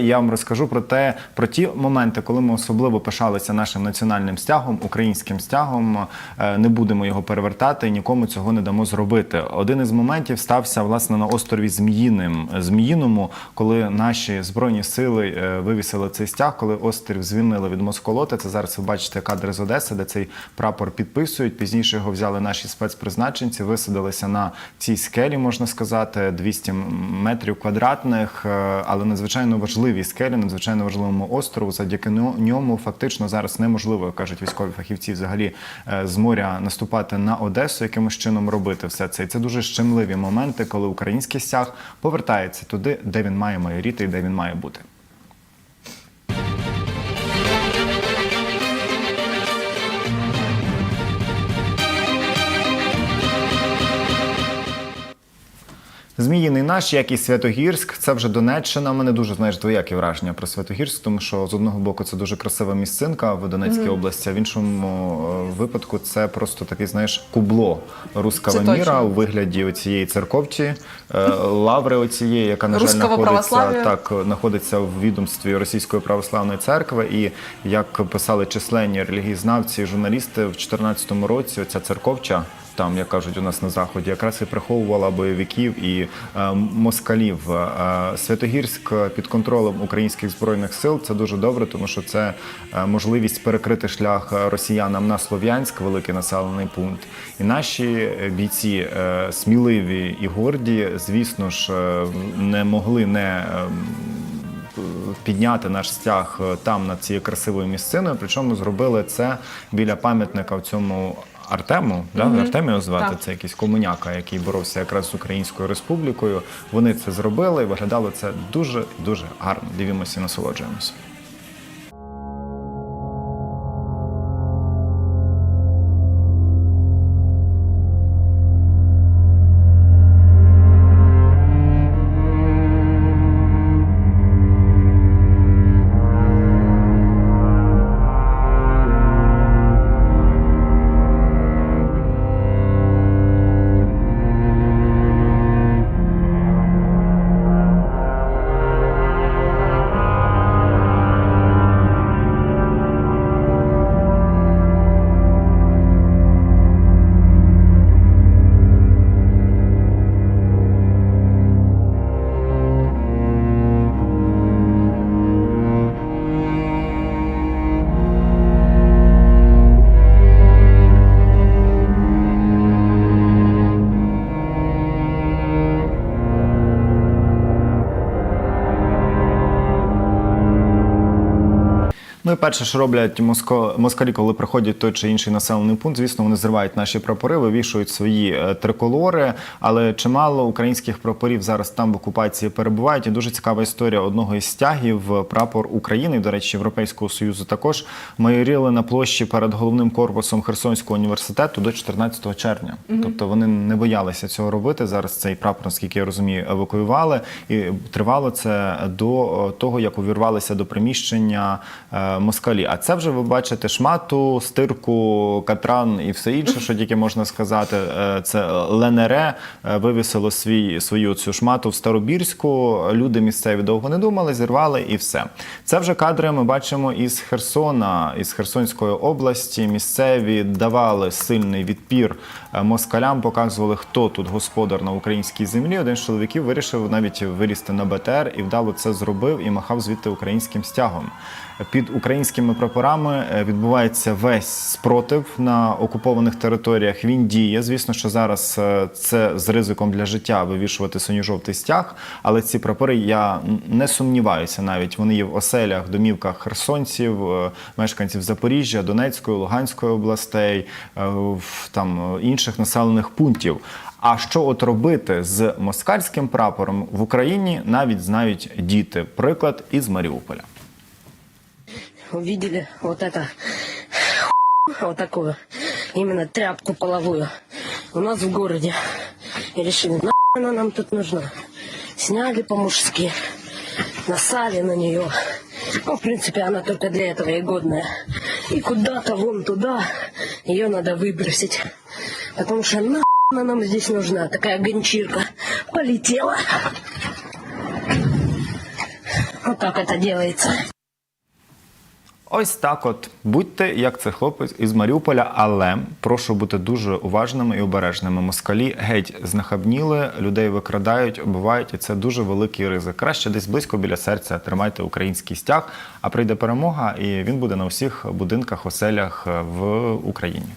Я вам розкажу про те, про ті моменти, коли ми особливо пишалися нашим національним стягом, українським стягом. Е, Не будемо його перевертати і нікому цього не дамо зробити. Один із моментів стався власне на острові Зміїним Зміїному, коли наші збройні сили е, вивісили цей стяг, коли острів звільнили від москолоти. Це зараз ви бачите кадри з Одеси, де цей прапор підписують. Пізніше його взяли наші спецпризначенці, висадилися на цій скелі, можна сказати, 200 метрів квадратних, е, але надзвичайно важливі скелі, надзвичайно важливому острову. Завдяки ньому фактично зараз неможливо, кажуть військові фахівці, взагалі е, з моря наступати на Одесу, якимось чином робити все це. І це дуже щемливі моменти, коли український стяг повертається туди, де він має майоріти і де він має бути. Зміїний наш, як і Святогірськ, це вже Донеччина. У мене дуже знаєш двоякі враження про Святогірськ, тому що з одного боку це дуже красива місцинка в Донецькій області. А в іншому е, випадку це просто такий, знаєш, кубло руского Це точно. міра у вигляді оцієї церковці, е, лаври оцієї, яка на жаль знаходиться так, знаходиться в відомстві Російської православної церкви. І як писали численні релігієзнавці, і журналісти в 2014 році, ця церковча. Там, як кажуть, у нас на заході якраз і приховувала бойовиків і е, москалів. Е, Святогірськ під контролем українських збройних сил це дуже добре, тому що це е, можливість перекрити шлях росіянам на Слов'янськ, великий населений пункт. І наші бійці сміливі і горді, звісно ж, не могли не. е, підняти наш стяг там над цією красивою місциною. Причому зробили це біля пам'ятника в цьому. Артему, да? Артем його звати, Так. це якийсь комуняка, який боровся якраз з Українською республікою. Вони це зробили і виглядало це дуже дуже гарно. Дивімося і насолоджуємося. Ну і перше, що роблять москалі, коли приходять той чи інший населений пункт, звісно, вони зривають наші прапори, вивішують свої е, триколори. Але чимало українських прапорів зараз там в окупації перебувають. І дуже цікава історія одного із стягів прапор України, до речі, Європейського союзу також майоріли на площі перед головним корпусом Херсонського університету до 14 червня. Тобто вони не боялися цього робити. Зараз цей прапор, наскільки я розумію, евакуювали, і тривало це до того, як увірвалися до приміщення е, москалі. А це вже ви бачите шмату, стирку, катран і все інше, що тільки можна сказати. Е, Це ЛНР е, вивісило свій свою цю шмату в Старобірську. Люди місцеві довго не думали, зірвали і все. Це вже кадри ми бачимо із Херсона, із Херсонської області. Місцеві давали сильний відпір е, москалям, показували, хто тут господар на українській землі. Один з чоловіків вирішив навіть вилізти на БТР і вдало це зробив і махав звідти українським стягом. Під українськими прапорами е, відбувається весь спротив на окупованих територіях. Він діє. Звісно, що зараз е, це з ризиком для життя вивішувати синьо-жовтий стяг. Але ці прапори я не сумніваюся. Навіть вони є в оселях, домівках херсонців, е, мешканців Запоріжжя, Донецької, Луганської областей, в там інших населених пунктів. А що от робити з москальським прапором в Україні, навіть знають діти. Приклад із Маріуполя. Увидели вот это вот такую именно тряпку половую у нас в городе. И решили на она нам тут нужна? Сняли по-мужски насали на нее. Ну в принципе она только для этого и годная. И куда-то вон туда ее надо выбросить потому что на она нам здесь нужна? Такая гончирка полетела. Вот так это делается. Ось так от будьте як цей хлопець із Маріуполя, але прошу бути дуже уважними і обережними. Москалі геть знахабніли, людей викрадають, оббивають, і це дуже великий ризик. Краще десь близько біля серця тримайте український стяг, а прийде перемога, і він буде на усіх будинках, оселях в Україні.